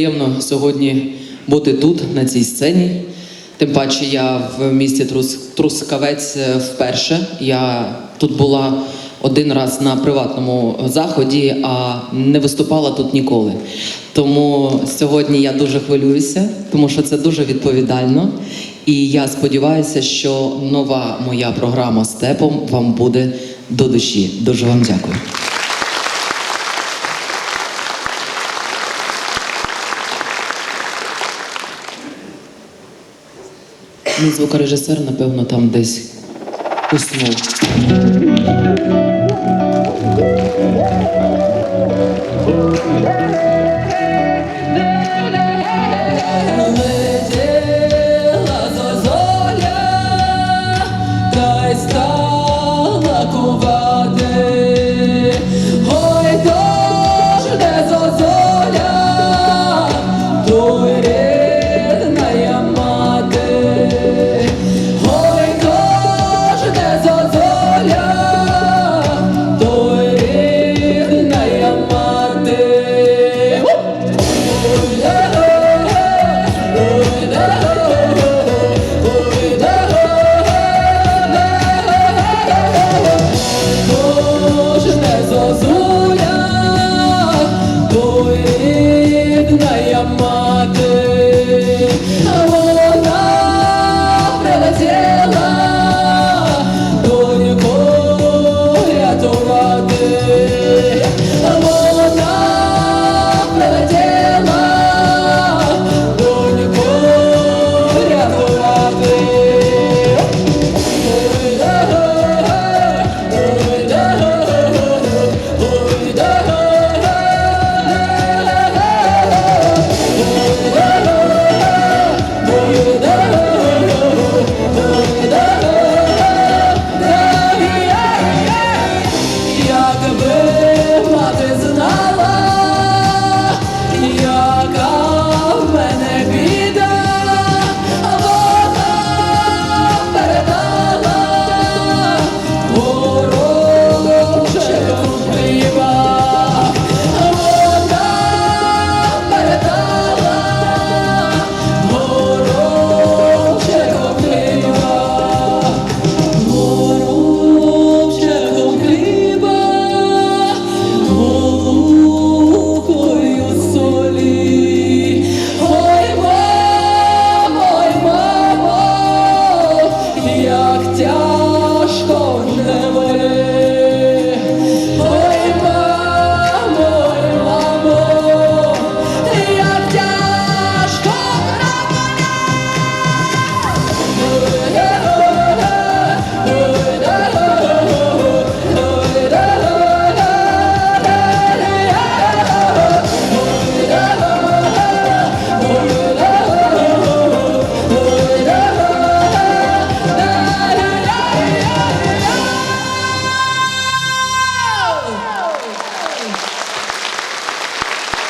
Приємно сьогодні бути тут, на цій сцені. Тим паче я в місті Трус, Трускавець е, вперше. Я тут була один раз на приватному заході, а не виступала тут ніколи. Тому сьогодні я дуже хвилююся, тому що це дуже відповідально. І я сподіваюся, що нова моя програма з степом вам буде до душі. Дуже вам дякую. Мій звукорежисер, напевно, там десь уснув.